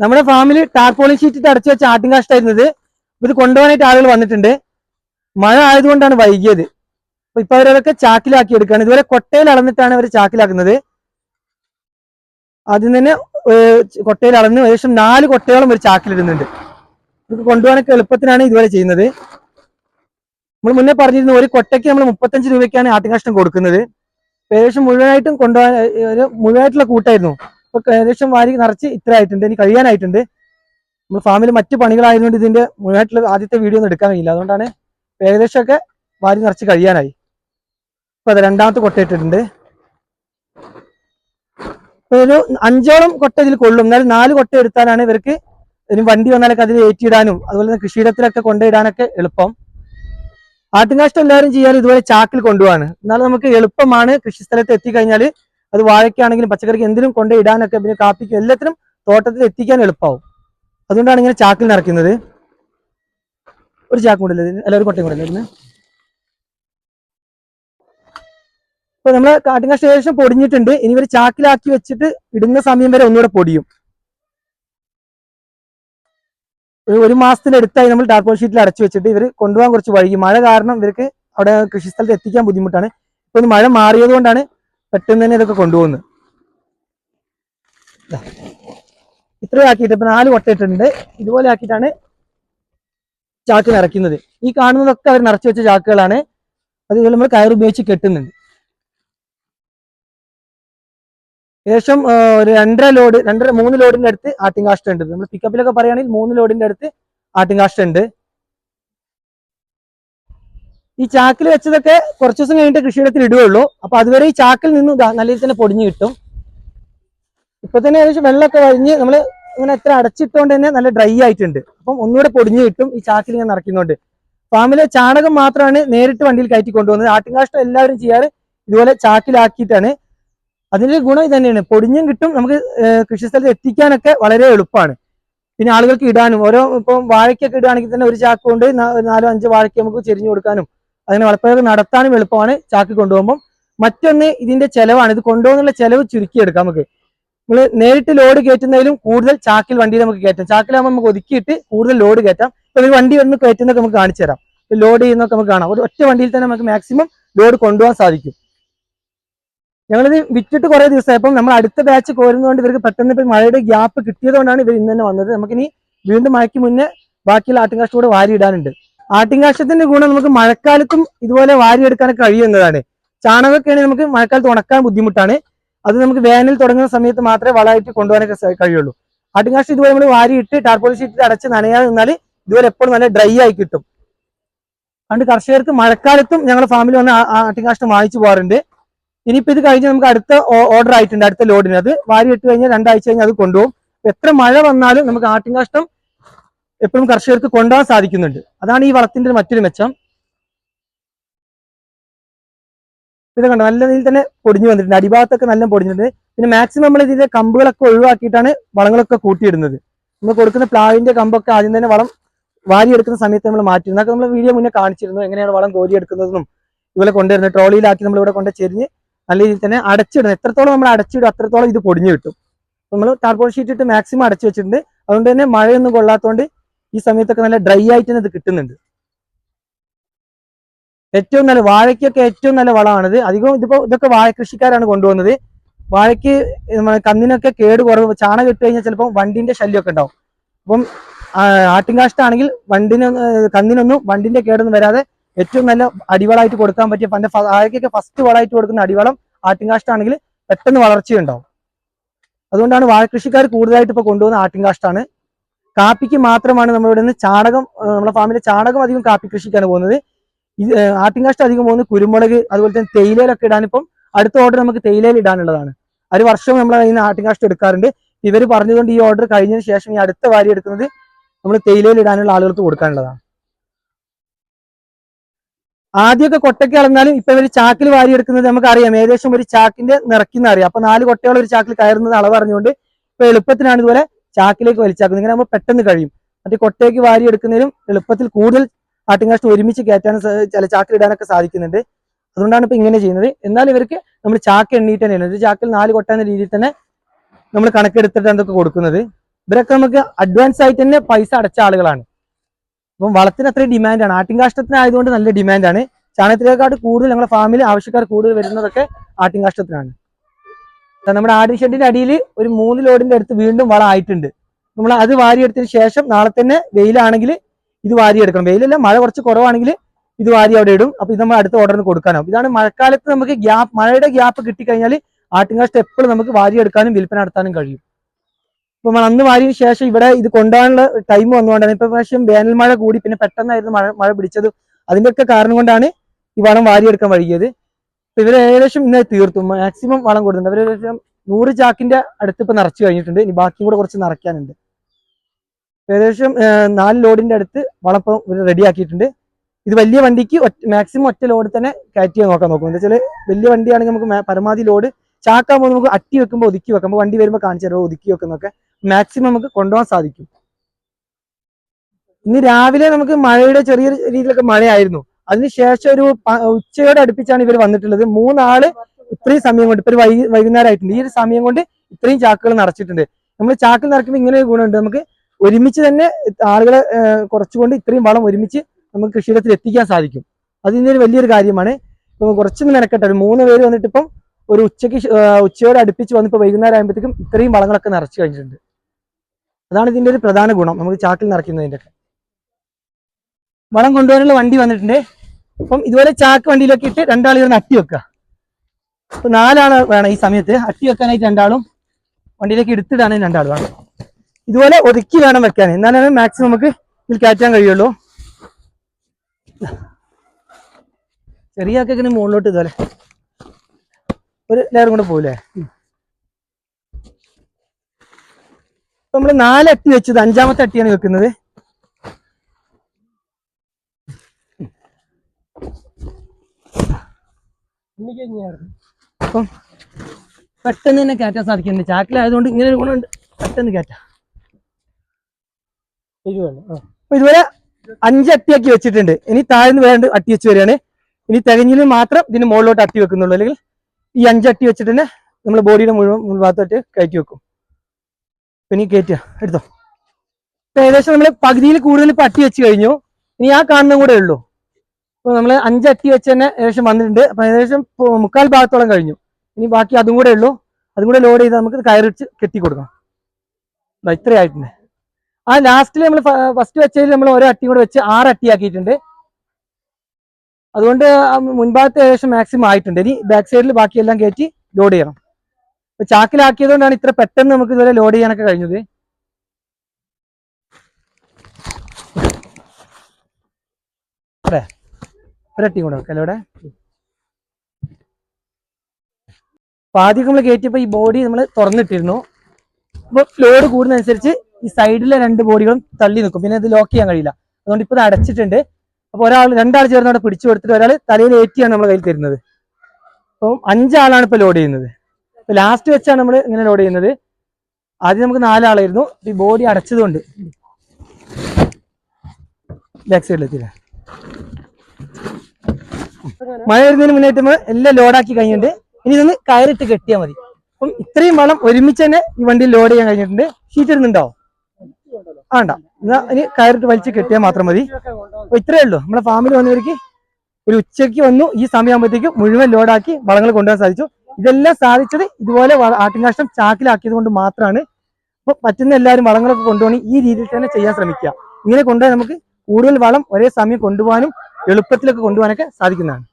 നമ്മുടെ ഫാമിൽ tarpaulin sheet അടച്ച് വെച്ച ആട്ടിൻ കാഷ്ടായിരുന്നത്. ഇത് കൊണ്ടുപോകാനായിട്ട് ആളുകൾ വന്നിട്ടുണ്ട്. മഴ ആയതുകൊണ്ടാണ് വൈകിയത്. അപ്പൊ ഇപ്പൊ അവരതൊക്കെ ചാക്കിലാക്കി എടുക്കുകയാണ്. ഇതുവരെ കൊട്ടയിൽ അളന്നിട്ടാണ് അവർ ചാക്കിലാക്കുന്നത്. ആദ്യം തന്നെ കൊട്ടയിൽ അളന്ന് ഏകദേശം നാല് കൊട്ടയോളം ഒരു ചാക്കിലിടുന്നുണ്ട്. ഇത് കൊണ്ടുപോകാനൊക്കെ എളുപ്പത്തിനാണ് ഇതുവരെ ചെയ്യുന്നത്. നമ്മൾ മുന്നേ പറഞ്ഞിരുന്നു ഒരു കൊട്ടയ്ക്ക് നമ്മൾ മുപ്പത്തഞ്ച് രൂപയ്ക്കാണ് ആട്ടിൻ കാഷ്ടം കൊടുക്കുന്നത്. ഏകദേശം മുഴുവനായിട്ടും കൊണ്ടുപോകാൻ ഒരു മുഴുവനായിട്ടുള്ള കൂട്ടായിരുന്നു. ഇപ്പൊ ഏകദേശം വാരി നിറച്ച് ഇത്ര ആയിട്ടുണ്ട് ഇനി കഴിയാനായിട്ടുണ്ട്. നമ്മൾ ഫാമിൽ മറ്റു പണികളായതുകൊണ്ട് ഇതിന്റെ മുഴുവനായിട്ടുള്ള ആദ്യത്തെ വീഡിയോ ഒന്നും എടുക്കാൻ കഴിയില്ല. അതുകൊണ്ടാണ് ഏകദേശമൊക്കെ വാരി നിറച്ച് കഴിയാനായി. ഇപ്പൊ അത് രണ്ടാമത്തെ കൊട്ടയിട്ടിട്ടുണ്ട് ഒരു അഞ്ചോളം കൊട്ട ഇതിൽ കൊള്ളും. എന്നാലും നാല് കൊട്ട എടുത്താലാണ് ഇവർക്ക് ഇനി വണ്ടി വന്നാലൊക്കെ അതിൽ ഏറ്റിയിടാനും അതുപോലെ തന്നെ കൃഷിയിടത്തിലൊക്കെ കൊണ്ടുപോയിടാനൊക്കെ എളുപ്പം. ആട്ടിൻകാഷ്ടം എല്ലാവരും ചെയ്യാൻ ഇതുപോലെ ചാക്കിൽ കൊണ്ടുപോവാണ്. എന്നാലും നമുക്ക് എളുപ്പമാണ് കൃഷിസ്ഥലത്ത് എത്തിക്കഴിഞ്ഞാൽ അത് വാഴയ്ക്കാണെങ്കിലും പച്ചക്കറിക്ക് എന്തിനും കൊണ്ടേ ഇടാനൊക്കെ പിന്നെ കാപ്പിക്കും എല്ലാത്തിനും തോട്ടത്തിൽ എത്തിക്കാൻ എളുപ്പമാവും അതുകൊണ്ടാണ് ഇങ്ങനെ ചാക്കിൽ നിറയ്ക്കുന്നത്. ഒരു ചാക്ക് കൊണ്ടല്ലേ? അല്ല ഒരു കൊട്ടയും കൊണ്ടല്ലേ ഇപ്പൊ നമ്മൾ കാട്ടിൻകാഷ്ടം ശേഷം പൊടിഞ്ഞിട്ടുണ്ട്. ഇനി ഇവർ ചാക്കിലാക്കി വെച്ചിട്ട് ഇടുന്ന സമയം വരെ ഒന്നുകൂടെ പൊടിയും. ഒരു ഒരു മാസത്തിനടുത്തായി നമ്മൾ ടാർപോൾ ഷീറ്റിൽ അടച്ചു വെച്ചിട്ട് ഇവർ കൊണ്ടുപോകാൻ കുറച്ച് വൈകി മഴ കാരണം ഇവർക്ക് അവിടെ കൃഷിസ്ഥലത്ത് എത്തിക്കാൻ ബുദ്ധിമുട്ടാണ്. ഇപ്പൊ മഴ മാറിയത് കൊണ്ടാണ് പെട്ടെന്ന് തന്നെ ഇതൊക്കെ കൊണ്ടുപോകുന്നു. ഇത്രയും ആക്കിയിട്ട് ഇപ്പൊ നാല് കൊട്ടയിട്ടുണ്ട് ഇതുപോലെ ആക്കിയിട്ടാണ് ചാക്ക് നിറയ്ക്കുന്നത്. ഈ കാണുന്നതൊക്കെ അവർ നിറച്ചു വെച്ച ചാക്കുകളാണ്. അത് നമ്മൾ കയർ ഉപയോഗിച്ച് കെട്ടുന്നുണ്ട്. ഏകദേശം ഒരു രണ്ടര ലോഡ് രണ്ടര മൂന്ന് ലോഡിന്റെ അടുത്ത് ആട്ടിൻകാഷ്ട ഉണ്ട്. നമ്മൾ പിക്കപ്പിലൊക്കെ പറയുകയാണെങ്കിൽ മൂന്ന് ലോഡിന്റെ അടുത്ത് ആട്ടിൻകാഷ്ട ഉണ്ട്. ഈ ചാക്കിൽ വെച്ചതൊക്കെ കുറച്ച് ദിവസം കഴിഞ്ഞിട്ട് കൃഷിയിടത്തിൽ ഇടുകയുള്ളൂ. അപ്പൊ അതുവരെ ഈ ചാക്കിൽ നിന്ന് നല്ല രീതിയിൽ തന്നെ പൊടിഞ്ഞു കിട്ടും. ഇപ്പൊ തന്നെ ഏകദേശം വെള്ളമൊക്കെ കഴിഞ്ഞ് നമ്മൾ ഇങ്ങനെ എത്ര അടച്ചിട്ടുകൊണ്ട് തന്നെ നല്ല ഡ്രൈ ആയിട്ടുണ്ട്. അപ്പം ഒന്നുകൂടെ പൊടിഞ്ഞു കിട്ടും ഈ ചാക്കിൽ ഇങ്ങനെ നിറയ്ക്കുന്നുണ്ട്. ഫാമിലെ ചാണകം മാത്രമാണ് നേരിട്ട് വണ്ടിയിൽ കയറ്റി കൊണ്ടുപോകുന്നത് ആട്ടിൻകാഷ്ടം എല്ലാവരും ചെയ്യാറ്. ഇതുപോലെ ചാക്കിലാക്കിയിട്ടാണ്. അതിന്റെ ഗുണം ഇത് തന്നെയാണ്. പൊടിഞ്ഞും കിട്ടും. നമുക്ക് കൃഷിസ്ഥലത്ത് എത്തിക്കാനൊക്കെ വളരെ എളുപ്പമാണ്. പിന്നെ ആളുകൾക്ക് ഇടാനും ഓരോ ഇപ്പം വാഴയ്ക്കൊക്കെ ഇടുകയാണെങ്കിൽ തന്നെ ഒരു ചാക്ക് കൊണ്ട് നാലോ അഞ്ചോ വാഴയ്ക്ക് നമുക്ക് ചെരിഞ്ഞു കൊടുക്കാനും അങ്ങനെ വളപ്പയർ നടത്താനും എളുപ്പമാണ്. ചാക്ക് കൊണ്ടുപോകുമ്പോൾ മറ്റൊന്ന് ഇതിന്റെ ചെലവാണ്. ഇത് കൊണ്ടുപോകുന്നുള്ള ചെലവ് ചുരുക്കിയെടുക്കാം നമുക്ക്. നമ്മൾ നേരിട്ട് ലോഡ് കയറ്റുന്നതിലും കൂടുതൽ ചാക്കിൽ വണ്ടി നമുക്ക് കയറ്റാം. ചാക്കിലാകുമ്പോൾ നമുക്ക് ഒതുക്കിയിട്ട് കൂടുതൽ ലോഡ് കയറ്റാം. ഇപ്പൊ വണ്ടി ഒന്ന് കയറ്റുന്നൊക്കെ നമുക്ക് കാണിച്ചു തരാം. ലോഡ് ചെയ്യുന്നൊക്കെ നമുക്ക് കാണാം. ഒരു ഒറ്റ വണ്ടിയിൽ തന്നെ നമുക്ക് മാക്സിമം ലോഡ് കൊണ്ടുപോകാൻ സാധിക്കും. ഞങ്ങളിത് വിറ്റിട്ട് കുറെ ദിവസമായപ്പം നമ്മൾ അടുത്ത ബാച്ച് കോരുന്നതുകൊണ്ട് ഇവർക്ക് പെട്ടെന്ന് ഇപ്പം മഴയുടെ ഗ്യാപ്പ് കിട്ടിയതുകൊണ്ടാണ് ഇവർ ഇന്ന് തന്നെ വന്നത്. നമുക്കിനി വീണ്ടും മഴയ്ക്ക് മുന്നേ ബാക്കിയുള്ള കൂടെ വാരി ഇടാനുണ്ട് ഗുണം നമുക്ക് മഴക്കാലത്തും ഇതുപോലെ വാരിയെടുക്കാൻ കഴിയുന്നതാണ്. ചാണകമൊക്കെയാണെങ്കിൽ നമുക്ക് മഴക്കാലത്ത് ഉണക്കാൻ ബുദ്ധിമുട്ടാണ്. അത് നമുക്ക് വേനൽ തുടങ്ങുന്ന സമയത്ത് മാത്രമേ വളമായിട്ട് കൊണ്ടുപോകാനൊക്കെ കഴിയുള്ളൂ. ആട്ടിൻകാഷ്ടം ഇതുപോലെ നമ്മൾ വാരിയിട്ട് ടാർപോളി ഷീറ്റിൽ അടച്ച് നനയാതെ നിന്നാൽ ഇതുപോലെ എപ്പോഴും നല്ല ഡ്രൈ ആയി കിട്ടും. അതുകൊണ്ട് കർഷകർക്ക് മഴക്കാലത്തും ഞങ്ങളുടെ ഫാമിൽ വന്ന് ആട്ടിങ്കാഷ്ടം വാങ്ങിച്ചു പോകാറുണ്ട്. ഇനിയിപ്പോൾ ഇത് കഴിഞ്ഞ് നമുക്ക് അടുത്ത ഓർഡർ ആയിട്ടുണ്ട് അടുത്ത ലോഡിന്. അത് വാരി ഇട്ട് കഴിഞ്ഞാൽ രണ്ടാഴ്ച കഴിഞ്ഞാൽ അത് കൊണ്ടുപോകും. എത്ര മഴ വന്നാലും നമുക്ക് ആട്ടിൻകാഷ്ടം എപ്പോഴും കർഷകർക്ക് കൊണ്ടുപോകാൻ സാധിക്കുന്നുണ്ട്. അതാണ് ഈ വളത്തിന്റെ മറ്റൊരു മെച്ചം. ഇത് കണ്ടോ? നല്ല രീതിയിൽ തന്നെ പൊടിഞ്ഞു വന്നിട്ടുണ്ട്. അടിഭാഗത്തൊക്കെ നല്ല പൊടിഞ്ഞിട്ടുണ്ട്. പിന്നെ മാക്സിമം നമ്മൾ ഇതിന്റെ കമ്പുകളൊക്കെ ഒഴിവാക്കിയിട്ടാണ് വളങ്ങളൊക്കെ കൂട്ടിയിടുന്നത്. നമ്മൾ കൊടുക്കുന്ന പ്ലാവിന്റെ കമ്പൊക്കെ ആദ്യം തന്നെ വളം വാരിയെടുക്കുന്ന സമയത്ത് നമ്മൾ മാറ്റിയിരുന്നു അതൊക്കെ നമ്മൾ വീഡിയോ മുന്നേ കാണിച്ചിരുന്നു. എങ്ങനെയാണ് വളം കോരിയെടുക്കുന്നതെന്നും ഇതുപോലെ കൊണ്ടുവരുന്നത്. ട്രോളിയിലാക്കി നമ്മൾ ഇവിടെ കൊണ്ട് ചെരിഞ്ഞ് നല്ല രീതിയിൽ തന്നെ അടച്ചിടുന്നു എത്രത്തോളം നമ്മൾ അടച്ചിടും അത്രത്തോളം ഇത് പൊടിഞ്ഞു കിട്ടും. നമ്മൾ ടാർപോൾ ഷീറ്റ് ഇട്ട് മാക്സിമം അടച്ചു വെച്ചിട്ടുണ്ട്. അതുകൊണ്ട് തന്നെ മഴയൊന്നും കൊള്ളാത്തതുകൊണ്ട് ഈ സമയത്തൊക്കെ നല്ല ഡ്രൈ ആയിട്ട് തന്നെ ഇത് കിട്ടുന്നുണ്ട്. ഏറ്റവും നല്ല വാഴയ്ക്കൊക്കെ ഏറ്റവും നല്ല വളമാണിത്. അധികവും ഇതിപ്പോ ഇതൊക്കെ വാഴ കൃഷിക്കാരാണ് കൊണ്ടുവന്നത് വാഴയ്ക്ക് കന്നിനൊക്കെ കേട് കുറവ് ചാണകം ഇട്ട് കഴിഞ്ഞാൽ ചിലപ്പോൾ വണ്ടിന്റെ ശല്യമൊക്കെ ഉണ്ടാവും. അപ്പം ആട്ടിൻകാഷ്ടാണെങ്കിൽ വണ്ടിന് കന്നിനൊന്നും വണ്ടിന്റെ കേടൊന്നും വരാതെ ഏറ്റവും നല്ല അടിവളമായിട്ട് കൊടുക്കാൻ പറ്റിയ പണ്ട് വാഴയ്ക്കൊക്കെ ഫസ്റ്റ് വളമായിട്ട് കൊടുക്കുന്ന അടിവളം ആട്ടിൻകാഷ്ടാണെങ്കിൽ പെട്ടെന്ന് വളർച്ചയുണ്ടാവും. അതുകൊണ്ടാണ് വാഴ കൃഷിക്കാർ കൂടുതലായിട്ട് ഇപ്പൊ കൊണ്ടുപോകുന്ന ആട്ടിൻകാഷ്ടാണ് കാപ്പിക്ക് മാത്രമാണ് നമ്മളിവിടെ നിന്ന് ചാണകം നമ്മുടെ ഫാമിലെ ചാണകം അധികം കാപ്പി കൃഷിക്കാണ് പോകുന്നത്. ഇത് ആട്ടിൻകാഷ്ടം അധികം പോകുന്നത് കുരുമുളക് അതുപോലെ തന്നെ തേയിലയിലൊക്കെ ഇടാനിപ്പം അടുത്ത ഓർഡർ നമുക്ക് തേയിലയിൽ ഇടാനുള്ളതാണ്. ഒരു വർഷം നമ്മൾ അതിന് ആട്ടിൻകാഷ്ടം എടുക്കാറുണ്ട്. ഇവർ പറഞ്ഞതുകൊണ്ട് ഈ ഓർഡർ കഴിഞ്ഞതിന് ശേഷം ഈ അടുത്ത വാരി എടുക്കുന്നത് നമ്മൾ തേയിലയിൽ ഇടാനുള്ള ആളുകൾക്ക് കൊടുക്കാനുള്ളതാണ്. ആദ്യമൊക്കെ കൊട്ടയ്ക്ക് അളന്നാലും ഇപ്പൊ ഒരു ചാക്കിൽ വാരി എടുക്കുന്നത് നമുക്ക് അറിയാം ഏകദേശം ഒരു ചാക്കിന്റെ നിറയ്ക്കുന്ന അറിയാം അപ്പൊ നാല് കൊട്ടയോളം ഒരു ചാക്കിൽ കയറുന്നത് അളവ് അറിഞ്ഞുകൊണ്ട് ഇപ്പൊ എളുപ്പത്തിനാണ് ഇതുപോലെ ചാക്കിലേക്ക് വലിച്ചാക്കുന്നത് ഇങ്ങനെ നമ്മൾ പെട്ടെന്ന് കഴിയും. മറ്റേ കൊട്ടയ്ക്ക് വാരി എടുക്കുന്നതിലും എളുപ്പത്തിൽ കൂടുതൽ ആട്ടിൻകാഷ്ടം ഒരുമിച്ച് കയറ്റാൻ ചില ചാക്കിലിടാനൊക്കെ സാധിക്കുന്നുണ്ട്. അതുകൊണ്ടാണ് ഇപ്പൊ ഇങ്ങനെ ചെയ്യുന്നത്. എന്നാൽ ഇവർക്ക് നമ്മൾ ചാക്ക് എണ്ണീട്ട് തന്നെയാണ് ഒരു ചാക്കിൽ നാല് കൊട്ട എന്ന രീതിയിൽ തന്നെ നമ്മൾ കണക്കെടുത്തിട്ട് എന്തൊക്കെ കൊടുക്കുന്നത്. ഇവരൊക്കെ നമുക്ക് അഡ്വാൻസ് ആയിട്ട് തന്നെ പൈസ അടച്ച ആളുകളാണ്. അപ്പം വളത്തിന് അത്രയും ഡിമാൻഡാണ് ആട്ടിൻകാഷ്ടത്തിനായതുകൊണ്ട് നല്ല ഡിമാൻഡാണ് ചാണകത്തിലേക്കാട്ട് കൂടുതൽ ഞങ്ങളുടെ ഫാമിൽ ആവശ്യക്കാർ കൂടുതൽ വരുന്നതൊക്കെ ആട്ടിൻകാഷ്ടത്തിനാണ്. ദാ നമ്മുടെ ആടിൻ ഷെഡിന്റെ അടിയിൽ ഒരു മൂന്ന് ലോഡിന്റെ അടുത്ത് വീണ്ടും വളം ആയിട്ടുണ്ട്. നമ്മൾ അത് വാരിയെടുത്തതിന് ശേഷം നാളെ തന്നെ വെയിലാണെങ്കിൽ ഇത് വാരിയെടുക്കണം. വെയിലല്ല മഴ കുറച്ച് കുറവാണെങ്കിൽ ഇത് വാരി അവിടെ ഇടും. അപ്പൊ ഇത് നമ്മൾ അടുത്ത ഓർഡറിന് കൊടുക്കാനാവും. ഇതാണ് മഴക്കാലത്ത് നമുക്ക് ഗ്യാപ്പ് മഴയുടെ ഗ്യാപ്പ് കിട്ടിക്കഴിഞ്ഞാൽ ആട്ടിൻകാഷ്ടം എപ്പോഴും നമുക്ക് വാരിയെടുക്കാനും വിൽപ്പന നടത്താനും കഴിയും. ഇപ്പൊ നമ്മൾ അന്ന് വാരിയതിന് ശേഷം ഇവിടെ ഇത് കൊണ്ടുപോകാനുള്ള ടൈം വന്നുകൊണ്ടാണ്. ഇപ്പൊ പ്രാവശ്യം വേനൽ മഴ കൂടി പിന്നെ പെട്ടെന്നായിരുന്നു മഴ മഴ പിടിച്ചത്. അതിന്റെയൊക്കെ കാരണം കൊണ്ടാണ് ഈ വളം വാരിയെടുക്കാൻ വൈകിയത് ഇവർ ഏകദേശം ഇന്ന് തീർത്തു. മാക്സിമം വളം കൊടുത്തിട്ടുണ്ട്. അവർ ഏകദേശം നൂറ് ചാക്കിന്റെ അടുത്ത് ഇപ്പൊ നിറച്ചു കഴിഞ്ഞിട്ടുണ്ട്. ഇനി ബാക്കിയും കൂടെ കുറച്ച് നിറയ്ക്കാനുണ്ട്. ഏകദേശം നാല് ലോഡിന്റെ അടുത്ത് വളം ഇപ്പം റെഡിയാക്കിയിട്ടുണ്ട്. ഇത് വലിയ വണ്ടിക്ക് മാക്സിമം ഒറ്റ ലോഡ് തന്നെ കയറ്റി നോക്കാൻ നോക്കും. എന്താ വെച്ചാൽ വലിയ വണ്ടിയാണെങ്കിൽ നമുക്ക് പരമാവധി ലോഡ് ചാക്കാകുമ്പോൾ നമുക്ക് അട്ടി വെക്കുമ്പോൾ ഒതുക്കി വെക്കുമ്പോൾ വണ്ടി വരുമ്പോൾ കാണിച്ചു തരുമോ ഒതുക്കി വെക്കുന്നൊക്കെ മാക്സിമം നമുക്ക് കൊണ്ടുപോകാൻ സാധിക്കും. ഇന്ന് രാവിലെ നമുക്ക് മഴയുടെ ചെറിയ രീതിയിലൊക്കെ മഴയായിരുന്നു. അതിനുശേഷം ഒരു ഉച്ചയോട് അടുപ്പിച്ചാണ് ഇവർ വന്നിട്ടുള്ളത്. മൂന്നാൾ ഇത്രയും സമയം കൊണ്ട് ഇപ്പൊ വൈ വൈകുന്നേരം ആയിട്ടുണ്ട് ഈ ഒരു സമയം കൊണ്ട് ഇത്രയും ചാക്കുകൾ നിറച്ചിട്ടുണ്ട്. നമ്മൾ ചാക്കിൽ നിറയ്ക്കുമ്പോൾ ഇങ്ങനെ ഒരു ഗുണമുണ്ട്. നമുക്ക് ഒരുമിച്ച് തന്നെ ആളുകളെ കുറച്ചുകൊണ്ട് ഇത്രയും വളം ഒരുമിച്ച് നമുക്ക് കൃഷിയിടത്തിൽ എത്തിക്കാൻ സാധിക്കും. അത് ഇതിന്റെ ഒരു വലിയൊരു കാര്യമാണ്. ഇപ്പം കുറച്ചൊന്ന് മെനക്കെട്ടെ ഒരു മൂന്ന് പേര് വന്നിട്ട് ഇപ്പം ഒരു ഉച്ചയ്ക്ക് ഉച്ചയോട് അടുപ്പിച്ച് വന്ന് ഇപ്പൊ വൈകുന്നേരം ആകുമ്പോഴത്തേക്കും ഇത്രയും വളങ്ങളൊക്കെ നിറച്ചു കഴിഞ്ഞിട്ടുണ്ട്. അതാണ് ഇതിന്റെ ഒരു പ്രധാന ഗുണം നമുക്ക് ചാക്കിൽ നിറയ്ക്കുന്നതിന്റെ ഒക്കെ വളം കൊണ്ടുപോകാനുള്ള വണ്ടി വന്നിട്ടുണ്ട്. അപ്പം ഇതുപോലെ ചാക്ക് വണ്ടിയിലൊക്കെ ഇട്ട് രണ്ടാൾ ഇരുന്ന് അട്ടി വെക്കുക. അപ്പൊ നാലാൾ വേണം ഈ സമയത്ത്. അട്ടി വെക്കാനായിട്ട് രണ്ടാളും വണ്ടിയിലേക്ക് എടുത്തിടാനും രണ്ടാൾ വേണം. ഇതുപോലെ ഒതുക്കി വേണം വെക്കാൻ. എന്നാലാണ് മാക്സിമം നമുക്ക് ഇതിൽ കയറ്റാൻ കഴിയുള്ളൂ. ചെറിയ ആക്കിന് മുകളിലോട്ട് ഇതുപോലെ ഒരു ലെയറും കൂടെ പോകില്ലേ നമ്മൾ നാല് അട്ടി വെച്ചത് അഞ്ചാമത്തെ അട്ടിയാണ് വെക്കുന്നത്. അപ്പം പെട്ടെന്ന് തന്നെ കയറ്റാൻ സാധിക്കുന്നുണ്ട് ചാക്കിലായതുകൊണ്ട് ഇങ്ങനെ ഒരു ഗുണമുണ്ട്. പെട്ടെന്ന് കയറ്റാം. അപ്പൊ ഇതുവരെ അഞ്ച് അട്ടിയാക്കി വെച്ചിട്ടുണ്ട്. ഇനി താഴ്ന്ന് വേണ്ട അട്ടി വെച്ച് വരികയാണ്. ഇനി തികഞ്ഞിന് മാത്രം ഇതിന് മുകളിലോട്ട് അട്ടി വെക്കുന്നുള്ളൂ. അല്ലെങ്കിൽ ഈ അഞ്ച് അട്ടി വെച്ചിട്ട് തന്നെ നമ്മൾ ബോഡിയുടെ മുഴുവൻ മുൻഭാഗത്തോട്ട് കയറ്റി വെക്കും. ഇനി കയറ്റുക. എടുത്തോ. ഏകദേശം നമ്മൾ പകുതിയിൽ കൂടുതൽ ഇപ്പൊ അട്ടി വെച്ച് കഴിഞ്ഞു. ഇനി ആ കാണുന്ന കൂടെ ഉള്ളൂ. അപ്പൊ നമ്മൾ അഞ്ച് അട്ടി വെച്ച് തന്നെ ഏകദേശം വന്നിട്ടുണ്ട്. അപ്പൊ ഏകദേശം മുക്കാൽ ഭാഗത്തോളം കഴിഞ്ഞു. ഇനി ബാക്കി അതും കൂടെ ഉള്ളൂ. അതും കൂടെ ലോഡ് ചെയ്ത് നമുക്ക് കയറിച്ച് കെട്ടി കൊടുക്കാം. ഇത്രയായിട്ടുണ്ട് ആ ലാസ്റ്റിൽ നമ്മൾ ഫസ്റ്റ് വെച്ചതിൽ നമ്മൾ ഓരോ അട്ടി കൂടെ വെച്ച് ആറ് അട്ടി ആക്കിയിട്ടുണ്ട്. അതുകൊണ്ട് മുൻഭാഗത്ത് ഏകദേശം മാക്സിമം ആയിട്ടുണ്ട്. ഇനി ബാക്ക് സൈഡിൽ ബാക്കിയെല്ലാം കയറ്റി ലോഡ് ചെയ്യണം. ഇപ്പൊ ചാക്കിലാക്കിയതുകൊണ്ടാണ് ഇത്ര പെട്ടെന്ന് നമുക്ക് ഇതുവരെ ലോഡ് ചെയ്യാനൊക്കെ കഴിഞ്ഞത്. ഇവിടെ ഒരട്ടി കൂടെ വെക്കാം ഇവിടെ? അപ്പൊ ആദ്യം നമ്മൾ കയറ്റിയപ്പോ ഈ ബോഡി നമ്മൾ തുറന്നിട്ടിരുന്നു. അപ്പൊ ലോഡ് കൂടുന്നതനുസരിച്ച് ഈ സൈഡിലെ രണ്ട് ബോഡികളും തള്ളി നിൽക്കും പിന്നെ ഇത് ലോക്ക് ചെയ്യാൻ കഴിയില്ല. അതുകൊണ്ട് ഇപ്പൊ ഇത് അടച്ചിട്ടുണ്ട്. അപ്പൊ ഒരാൾ രണ്ടാൾ ചേർന്ന് അവിടെ പിടിച്ചു കൊടുത്തിട്ട് ഒരാൾ തലയിൽ ഏറ്റിയാണ് നമ്മൾ കയ്യിൽ തരുന്നത്. അപ്പം അഞ്ചാളാണ് ഇപ്പൊ ലോഡ് ചെയ്യുന്നത്. ഇപ്പൊ ലാസ്റ്റ് വെച്ചാണ് നമ്മൾ ഇങ്ങനെ ലോഡ് ചെയ്യുന്നത്. ആദ്യം നമുക്ക് നാലാളായിരുന്നു. ഈ ബോഡി അടച്ചതുകൊണ്ട്. ബാക്ക് സൈഡിലെത്തില്ല മഴ വരുന്നതിന് നമ്മൾ എല്ലാം ലോഡാക്കി കഴിഞ്ഞിട്ടുണ്ട്. ഇനി ഇതൊന്ന് കയറിട്ട് കെട്ടിയാൽ മതി. അപ്പം ഇത്രയും വളം ഒരുമിച്ച് തന്നെ ഈ വണ്ടി ലോഡ് ചെയ്യാൻ കഴിഞ്ഞിട്ടുണ്ട്. ഷീറ്റ് ഇടുന്നുണ്ടോ ആണ്ട എന്നാ ഇനി കയറിട്ട് വലിച്ച് കെട്ടിയാൽ മാത്രം മതി. അപ്പൊ ഇത്രയേ ഉള്ളൂ. നമ്മുടെ ഫാമിൽ വന്നവർക്ക് ഒരു ഉച്ചയ്ക്ക് വന്നു. ഈ സമയമാകുമ്പോഴത്തേക്ക് മുഴുവൻ ലോഡാക്കി വളങ്ങൾ കൊണ്ടുവരാൻ സാധിച്ചു. ഇതെല്ലാം സാധിച്ചത് ഇതുപോലെ ആട്ടിൻകാഷ്ടം ചാക്കിലാക്കിയത് കൊണ്ട് മാത്രമാണ് അപ്പൊ പറ്റുന്ന എല്ലാവരും വളങ്ങളൊക്കെ കൊണ്ടുപോകണം ഈ രീതിയിൽ തന്നെ ചെയ്യാൻ ശ്രമിക്കുക. ഇങ്ങനെ കൊണ്ടുപോയി നമുക്ക് കൂടുതൽ വളം ഒരേ സമയം കൊണ്ടുപോകാനും എളുപ്പത്തിലൊക്കെ കൊണ്ടുപോകാനൊക്കെ സാധിക്കുന്നതാണ്.